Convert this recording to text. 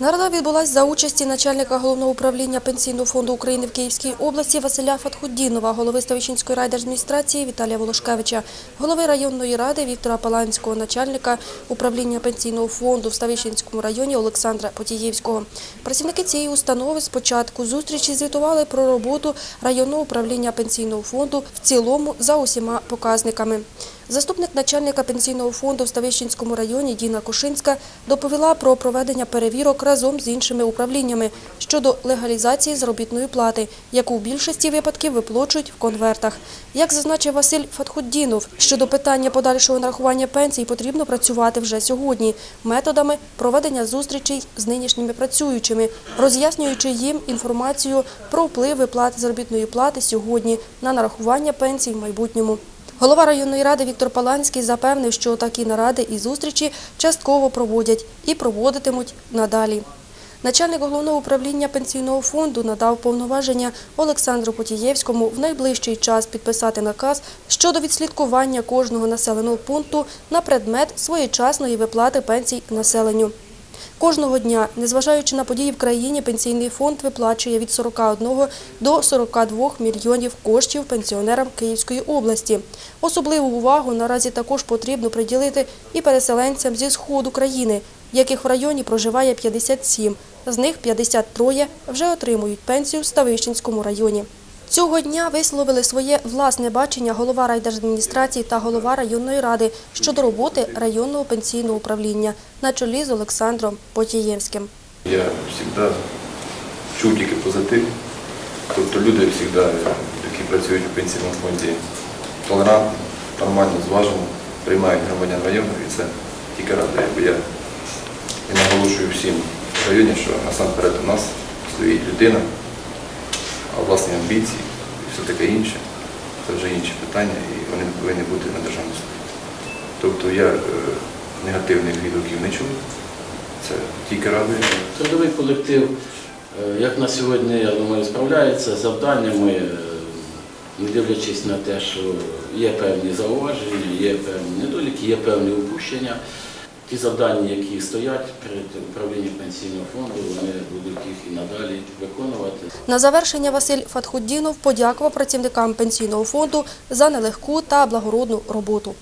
Нарада відбулась за участі начальника головного управління Пенсійного фонду України в Київській області Василя Фатхуддінова, голови Ставищенської райдержадміністрації Віталія Волошкевича, голови районної ради Віктора Паланського, начальника управління Пенсійного фонду в Ставищенському районі Олександра Потієвського. Працівники цієї установи з початку зустрічі звітували про роботу районного управління Пенсійного фонду в цілому за усіма показниками. Заступник начальника пенсійного фонду в Ставищенському районі Діна Кушинська доповіла про проведення перевірок разом з іншими управліннями щодо легалізації заробітної плати, яку в більшості випадків виплачують в конвертах. Як зазначив Василь Фатхуддінов, щодо питання подальшого нарахування пенсій потрібно працювати вже сьогодні методами проведення зустрічей з нинішніми працюючими, роз'яснюючи їм інформацію про вплив виплати заробітної плати сьогодні на нарахування пенсій в майбутньому. Голова районної ради Віктор Паланський запевнив, що такі наради і зустрічі частково проводять і проводитимуть надалі. Начальник головного управління пенсійного фонду надав повноваження Олександру Потієвському в найближчий час підписати наказ щодо відслідкування кожного населеного пункту на предмет своєчасної виплати пенсій населенню. Кожного дня, незважаючи на події в країні, пенсійний фонд виплачує від 41 до 42 мільйонів коштів пенсіонерам Київської області. Особливу увагу наразі також потрібно приділити і переселенцям зі сходу країни, яких в районі проживає 57. З них 53 вже отримують пенсію в Ставищенському районі. Цього дня висловили своє власне бачення голова райдержадміністрації та голова районної ради щодо роботи районного пенсійного управління на чолі з Олександром Потієвським. Я завжди чув тільки позитив. Тобто люди завжди, які працюють у пенсійному фонді, толерантно, нормально, зважено, приймають громадян району і це тільки радує. Бо я наголошую всім в районі, що насамперед у нас стоїть людина, а власні амбіції і все таке інше. Це вже інші питання, і вони повинні бути на державному суді. Тобто я е, негативних відгуків не чув. Це тільки радує. Трудовий колектив, е, як на сьогодні, я думаю, справляється з завданнями, е, не дивлячись на те, що є певні зауваження, є певні недоліки, є певні упущення. Ті завдання, які стоять перед управлінням пенсійного фонду, вони будуть їх і надалі виконувати. На завершення Василь Фатхуддінов подякував працівникам пенсійного фонду за нелегку та благородну роботу.